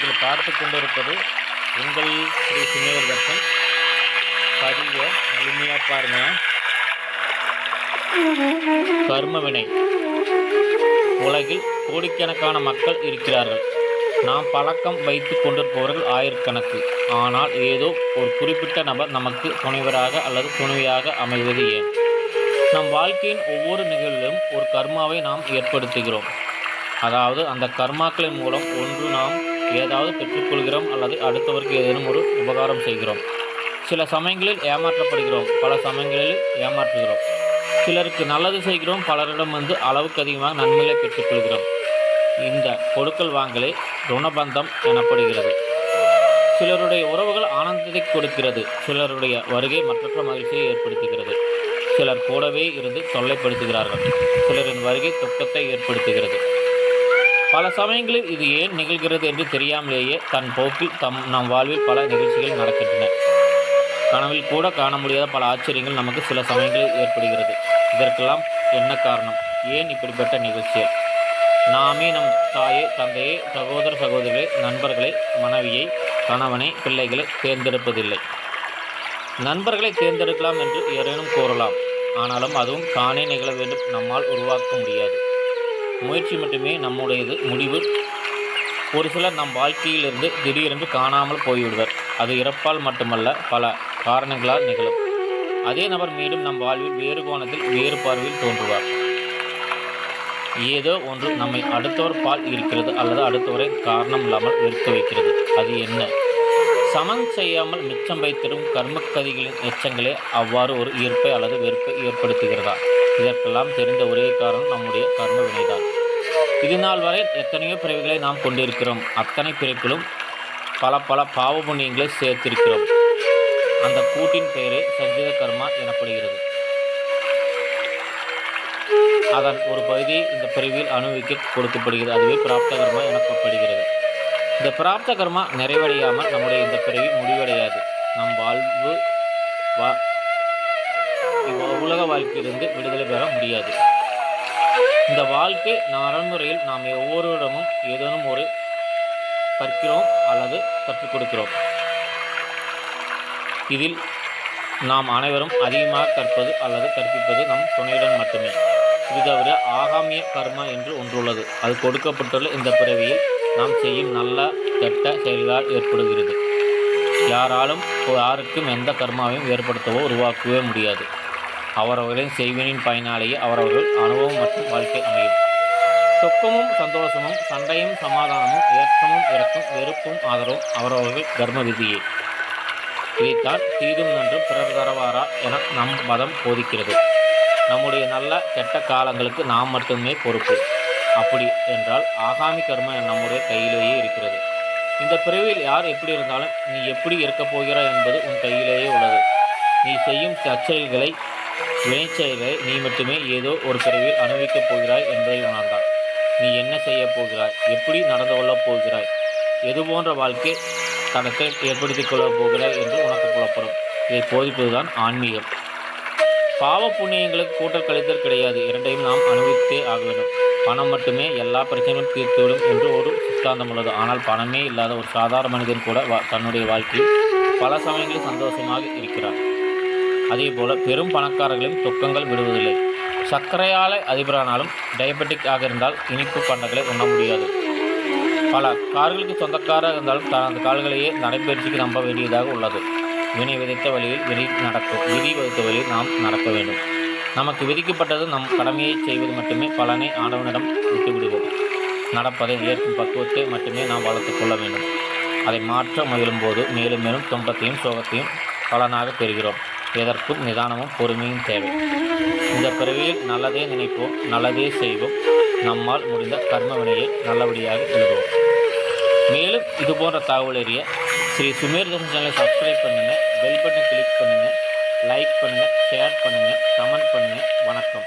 நீங்கள் பார்த்து கொண்டிருப்பது உங்கள் ஸ்ரீ சுமேர் தர்ஷன். பதிவை முழுமையாக பாருங்க. கர்மவினை. உலகில் கோடிக்கணக்கான மக்கள் இருக்கிறார்கள். நாம் பழக்கம் வைத்து கொண்டிருப்பவர்கள் ஆயிரக்கணக்கு. ஆனால் ஏதோ ஒரு குறிப்பிட்ட நபர் நமக்கு துணைவராக அல்லது துணைவியாக அமைவது ஏன்? நம் வாழ்க்கையின் ஒவ்வொரு நிகழ்விலும் ஒரு கர்மாவை நாம் ஏற்படுத்துகிறோம். அதாவது அந்த கர்மாக்களின் மூலம் ஒன்று நாம் ஏதாவது பெற்றுக்கொள்கிறோம் அல்லது அடுத்தவருக்கு ஏதேனும் ஒரு உபகாரம் செய்கிறோம். சில சமயங்களில் ஏமாற்றப்படுகிறோம். பல சமயங்களில் ஏமாற்றுகிறோம். சிலருக்கு நல்லது செய்கிறோம். பலரிடம் வந்து அளவுக்கு அதிகமாக நன்மைகளை பெற்றுக்கொள்கிறோம். இந்த கொடுக்கல் வாங்கலே ருணபந்தம் எனப்படுகிறது. சிலருடைய உறவுகள் ஆனந்தத்தை கொடுக்கிறது. சிலருடைய வருகை மற்றற்ற மகிழ்ச்சியை ஏற்படுத்துகிறது. சிலர் கூடவே இருந்து தொல்லைப்படுத்துகிறார்கள். சிலரின் வருகை துக்கத்தை ஏற்படுத்துகிறது. பல சமயங்களில் இது ஏன் நிகழ்கிறது என்று தெரியாமலேயே தன் போக்கில் தம் நம் வாழ்வில் பல நிகழ்ச்சிகள் நடக்கின்றன. கனவில் கூட காண முடியாத பல ஆச்சரியங்கள் நமக்கு சில சமயங்களில் ஏற்படுகிறது. இதற்கெல்லாம் என்ன காரணம்? ஏன் இப்படிப்பட்ட நிகழ்ச்சிகள்? நாமே நம் தாயை தந்தையை சகோதர சகோதரிகளை நண்பர்களை மனைவியை கணவனை பிள்ளைகளை தேர்ந்தெடுப்பதில்லை. நண்பர்களை தேர்ந்தெடுக்கலாம் என்று ஏறேனும் கூறலாம். ஆனாலும் அதுவும் தானே நிகழ வேண்டும். நம்மால் உருவாக்க முடியாது. முயற்சி மட்டுமே நம்முடையது முடிவு. ஒரு சிலர் நம் வாழ்க்கையிலிருந்து திடீரென்று காணாமல் போய்விடுவர். அது இறப்பால் மட்டுமல்ல பல காரணங்களால் நிகழும். அதே நபர் மீண்டும் நம் வாழ்வில் வேறு கோணத்தில் வேறு பார்வையில் தோன்றுவார். ஏதோ ஒன்று நம்மை அடுத்தவர் பால் இருக்கிறது அல்லது அடுத்தவரை காரணம் இல்லாமல் வெறுக்க வைக்கிறது. அது என்ன? சமன் செய்யாமல் மிச்சம் வைத்திடும் கர்மக்கதிகளின் எச்சங்களே அவ்வாறு ஒரு ஈர்ப்பை அல்லது வெறுப்பை ஏற்படுத்துகிறதா? இதற்கெல்லாம் தெரிந்த ஒரே காரணம் நம்முடைய கர்ம வினைதான் இது நாள் வரை எத்தனையோ பிறவிகளை நாம் கொண்டிருக்கிறோம். அத்தனை பிறப்பிலும் பல பல பாவ புண்ணியங்களை சேர்த்திருக்கிறோம். அந்த கூட்டின் பெயரே சஞ்சீத கர்மா எனப்படுகிறது. அதன் ஒரு பகுதியை இந்த பிரிவில் அனுபவிக்க கொடுக்கப்படுகிறது. அதுவே பிராப்த கர்மா எனப்படுகிறது இந்த பிராப்த கர்மா நிறைவடையாமல் நம்முடைய இந்த பிறவி முடிவடையாது. நம் வாழ்வு வா உலக வாழ்க்கையிலிருந்து விடுதலை பெற முடியாது. இந்த வாழ்க்கை நடைமுறையில் நாம் ஒவ்வொருவரிடமும் ஏதேனும் ஒரு கற்கிறோம் அல்லது கற்றுக் கொடுக்கிறோம். இதில் நாம் அனைவரும் அதிகமாக கற்பது அல்லது கற்பிப்பது நம் துணையுடன் மட்டுமே. இது தவிர ஆகாமிய கர்மா என்று ஒன்றுள்ளது. அது கொடுக்கப்பட்டுள்ள இந்த பிறவியில் நாம் செய்யும் நல்ல கெட்ட செயல்களால் ஏற்படுகிறது. யாராலும் யாருக்கும் எந்த கர்மாவையும் ஏற்படுத்தவோ உருவாக்கவே முடியாது. அவரவர்களின் செய்வினின் பயனாலேயே அவரவர்கள் அனுபவம் மற்றும் வாழ்க்கை அமையும். துக்கமும் சந்தோஷமும் சண்டையும் சமாதானமும் ஏற்றமும் இறக்கும் வெறுப்பும் ஆதரவும் அவரவர்கள் கர்ம விதியே இதைத்தான் தீதும் நன்றும் பிறர் தரவாரா என நம் மதம் போதிக்கிறது. நம்முடைய நல்ல கெட்ட காலங்களுக்கு நாம் மட்டுமே பொறுப்பு. அப்படி என்றால் ஆகாமி கர்மம் நம்முடைய கையிலேயே இருக்கிறது. இந்த பிரிவில் யார் எப்படி இருந்தாலும் நீ எப்படி இருக்கப் போகிறாய் என்பது உன் கையிலேயே உள்ளது. நீ செய்யும் சச்செயல்களை வினைச்செயலை நீ மட்டுமே ஏதோ ஒரு பிறவில் அனுபவிக்கப் போகிறாய் என்பதை உணர்ந்தாய் நீ என்ன செய்யப் போகிறாய்? எப்படி நடந்து கொள்ளப் போகிறாய்? எது போன்ற வாழ்க்கை தனத்தை ஏற்படுத்திக் கொள்ளப் போகிறாய் என்று உனக்கு புலப்படும். இதை போதிப்பதுதான் ஆன்மீகம். பாவ புண்ணியங்களுக்கு கூட்டல் கழித்தல் கிடையாது. இரண்டையும் நாம் அனுபவித்தே ஆக வேண்டும். பணம் மட்டுமே எல்லா பிரச்சனையும் தீர்த்துவிடும் என்று ஒரு சித்தாந்தம் உள்ளது. ஆனால் பணமே இல்லாத ஒரு சாதாரண மனிதன் கூட வா- தன்னுடைய வாழ்க்கையில் பல சமயங்களில் சந்தோஷமாக இருக்கிறார் அதேபோல பெரும் பணக்காரர்களையும் துக்கங்கள் விடுவதில்லை. சர்க்கரையால அதிபரானாலும் டயபெட்டிக் ஆக இருந்தால் இனிப்பு பண்டங்களை உண்ண முடியாது. பல கார்களுக்கு சொந்தக்காராக இருந்தாலும் தனது கால்களையே நடைபயிற்சிக்கு நம்ப வேண்டியதாக உள்ளது. வினை விதைத்த வழியில் விதி நடக்கும் விதி வகுத்த வழியில் நாம் நடக்க வேண்டும். நமக்கு விதிக்கப்பட்டது நம் கடமையை செய்வது மட்டுமே பலனை ஆண்டவனிடம் விட்டுவிடுவோம். நடப்பதை ஏற்கும் பக்குவத்தை மட்டுமே நாம் வளர்த்து கொள்ள வேண்டும். அதை மாற்ற முயலும்போது மேலும் மேலும் துன்பத்தையும் சோகத்தையும் பலனாக பெறுகிறோம். எதற்கும் நிதானமும் பொறுமையும் தேவை. இந்த பிறவியில் நல்லதே நினைப்போம் நல்லதே செய்வோம். நம்மால் முடிந்த கர்ம வினையை நல்லபடியாக எழுதுவோம். மேலும் இது போன்ற தகவல் அறிய ஸ்ரீ சுமேர் தர்ஷன் சேனலை சப்ஸ்கிரைப் பண்ணுங்கள் பெல் பட்டன் கிளிக் பண்ணுங்கள் லைக் பண்ணுங்கள் ஷேர் பண்ணுங்கள் கமெண்ட் பண்ணுங்கள் வணக்கம்.